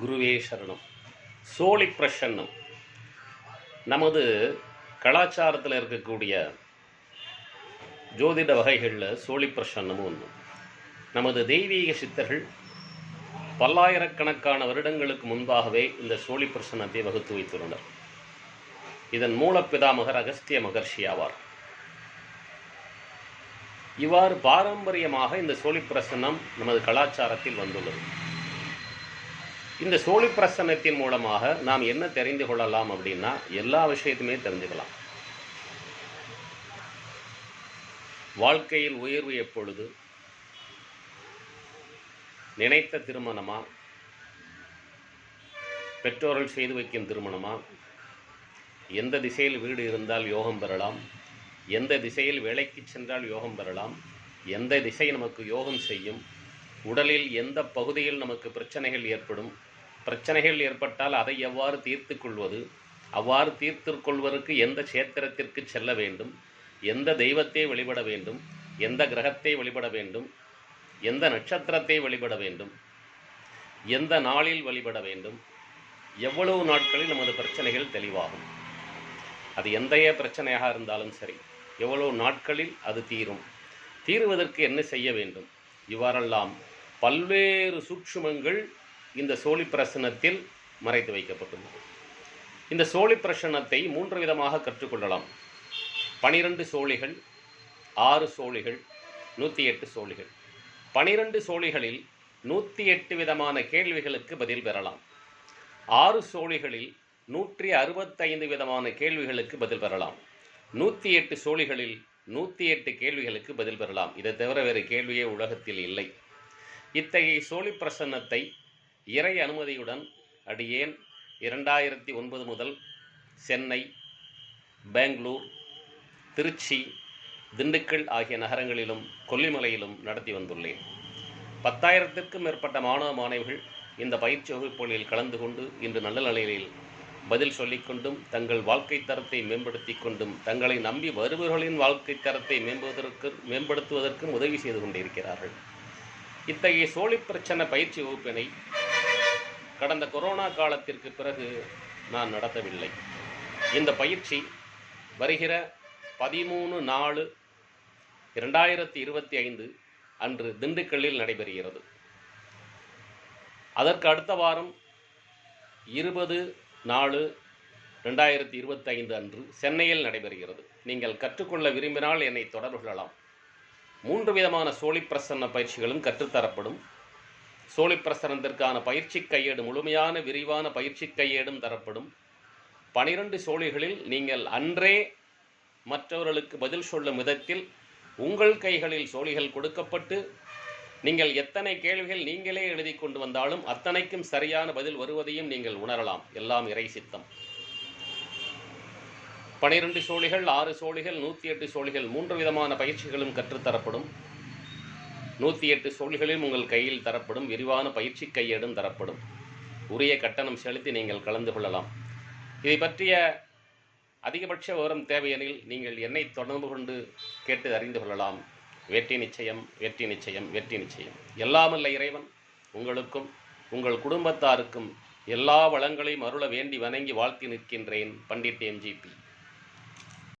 குருவே சரணம். சோழி பிரசன்னம். நமது கலாச்சாரத்தில் இருக்கக்கூடிய ஜோதிட வகைகளில் சோழி பிரசன்னமும் ஒன்று நமது தெய்வீக சித்தர்கள் பல்லாயிரக்கணக்கான வருடங்களுக்கு முன்பாகவே இந்த சோழி பிரசன்னத்தை வகுத்து வைத்துள்ளனர் இதன் மூலப்பிதாமகர் அகஸ்திய மகர்ஷி ஆவார். இவ்வாறு பாரம்பரியமாக இந்த சோழி பிரசன்னம் நமது கலாச்சாரத்தில் வந்துள்ளது. இந்த சோழி பிரசன்னத்தின் மூலமாக நாம் என்ன தெரிந்து கொள்ளலாம் அப்படின்னா எல்லா விஷயத்தையுமே தெரிஞ்சுக்கலாம். வாழ்க்கையில் உயர்வு எப்பொழுது? நினைத்த திருமணமா? பெற்றோர்கள் செய்து வைக்கும் திருமணமா? எந்த திசையில் வீடு இருந்தால் யோகம் பெறலாம்? எந்த திசையில் வேலைக்கு சென்றால் யோகம் பெறலாம்? எந்த திசை நமக்கு யோகம் செய்யும்? உடலில் எந்த பகுதியில் நமக்கு பிரச்சனைகள் ஏற்படும்? பிரச்சனைகள் ஏற்பட்டால் அதை எவ்வாறு தீர்த்து கொள்வது? அவ்வாறு தீர்த்து கொள்வதற்கு எந்த சேத்திரத்திற்கு செல்ல வேண்டும்? எந்த தெய்வத்தை வழிபட வேண்டும்? எந்த கிரகத்தை வழிபட வேண்டும்? எந்த நட்சத்திரத்தை வழிபட வேண்டும்? எந்த நாளில் வழிபட வேண்டும்? எவ்வளவு நாட்களில் நமது பிரச்சனைகள் தெளிவாகும்? அது எந்தைய பிரச்சனையாக இருந்தாலும் சரி எவ்வளவு நாட்களில் அது தீரும்? தீருவதற்கு என்ன செய்ய வேண்டும்? இவ்வாறெல்லாம் பல்வேறு சூட்சுமங்கள் இந்த சோழி பிரசனத்தில் மறைத்து வைக்கப்பட்டுள்ளது. இந்த சோழி பிரசனத்தை மூன்று விதமாக கற்றுக்கொள்ளலாம். பனிரெண்டு சோழிகள் ஆறு சோழிகள் நூற்றி எட்டு சோழிகள். பனிரெண்டு சோழிகளில் நூற்றி எட்டு விதமான கேள்விகளுக்கு பதில் பெறலாம். ஆறு சோழிகளில் நூற்றி அறுபத்தைந்து விதமான கேள்விகளுக்கு பதில் பெறலாம். நூற்றி எட்டு சோழிகளில் நூற்றி எட்டு கேள்விகளுக்கு பதில் பெறலாம். இதை தவிர வேறு கேள்வியே உலகத்தில் இல்லை. இத்தகைய சோழி பிரசன்னத்தை இறை அனுமதியுடன் அடியேன் இரண்டாயிரத்தி ஒன்பது முதல் சென்னை பெங்களூர் திருச்சி திண்டுக்கல் ஆகிய நகரங்களிலும் கொல்லிமலையிலும் நடத்தி வந்துள்ளேன். பத்தாயிரத்திற்கும் மேற்பட்ட மாணவ மாணவிகள் இந்த பயிற்சி வகுப்புகளில் கலந்து கொண்டு இன்று நல்ல நிலையில் பதில் சொல்லிக்கொண்டும் தங்கள் வாழ்க்கை தரத்தை மேம்படுத்தி கொண்டும் தங்களை நம்பி வருபவர்களின் வாழ்க்கை தரத்தை மேம்படுவதற்கு மேம்படுத்துவதற்கும் உதவி செய்து கொண்டிருக்கிறார்கள். இத்தகைய சோழி பிரச்சனை பயிற்சி வகுப்பினை கடந்த கொரோனா காலத்திற்கு பிறகு நான் நடத்தவில்லை. இந்த பயிற்சி வருகிற பதிமூணு நாலு இரண்டாயிரத்தி இருபத்தி ஐந்து அன்று திண்டுக்கல்லில் நடைபெறுகிறது. அதற்கு அடுத்த வாரம் இருபது நாலு ரெண்டாயிரத்தி இருபத்தைந்து அன்று சென்னையில் நடைபெறுகிறது. நீங்கள் கற்றுக்கொள்ள விரும்பினால் என்னை தொடர்பு கொள்ளலாம். மூன்று விதமான சோழி பிரசன்ன பயிற்சிகளும் கற்றுத்தரப்படும். சோழி பிரசனத்திற்கான பயிற்சி கையேடு முழுமையான விரிவான பயிற்சி கையேடும் தரப்படும். பனிரெண்டு சோழிகளில் நீங்கள் அன்றே மற்றவர்களுக்கு பதில் சொல்லும் விதத்தில் உங்கள் கைகளில் சோழிகள் கொடுக்கப்பட்டு நீங்கள் எத்தனை கேள்விகள் நீங்களே எழுதி கொண்டு வந்தாலும் அத்தனைக்கும் சரியான பதில் வருவதையும் நீங்கள் உணரலாம். எல்லாம் இறை சித்தம். பனிரெண்டு சோழிகள் ஆறு சோழிகள் நூற்றி எட்டு சோழிகள் மூன்று விதமான பயிற்சிகளும் கற்றுத்தரப்படும் நூற்றி எட்டு சோழிகளிலும் உங்கள் கையில் தரப்படும் விரிவான பயிற்சி கையேடும் தரப்படும். உரிய கட்டணம் செலுத்தி நீங்கள் கலந்து கொள்ளலாம். இதை பற்றிய அதிகபட்ச விவரம் தேவையெனில் நீங்கள் என்னை தொடர்பு கொண்டு கேட்டு அறிந்து கொள்ளலாம். வெற்றி நிச்சயம் வெற்றி நிச்சயம் வெற்றி நிச்சயம். எல்லாமல்ல இறைவன் உங்களுக்கும் உங்கள் குடும்பத்தாருக்கும் எல்லா வளங்களையும் அருள வேண்டி வணங்கி வாழ்த்தி நிற்கின்றேன் பண்டிட் எம்ஜிபி